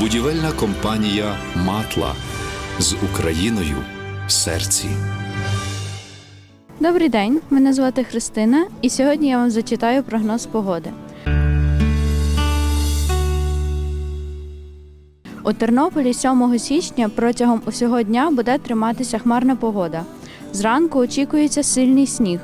Будівельна компанія Матла з Україною в серці. Добрий день, мене звати Христина, і сьогодні я вам зачитаю прогноз погоди. У Тернополі 7 січня протягом усього дня буде триматися хмарна погода. Зранку очікується сильний сніг.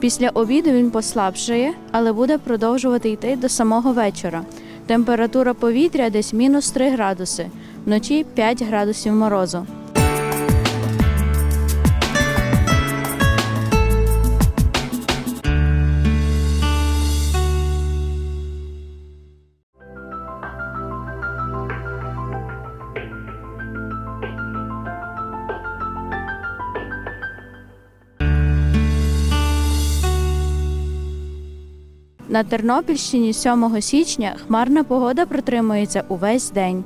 Після обіду він послабшає, але буде продовжувати йти до самого вечора. Температура повітря десь мінус 3 градуси, вночі 5 градусів морозу. На Тернопільщині 7 січня хмарна погода протримується увесь день.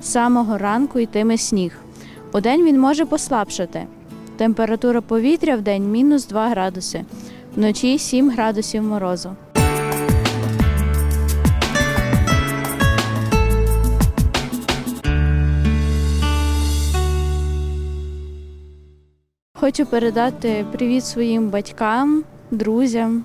З самого ранку йтиме сніг. Удень він може послабшати. Температура повітря в день мінус 2 градуси, вночі 7 градусів морозу. Хочу передати привіт своїм батькам, друзям,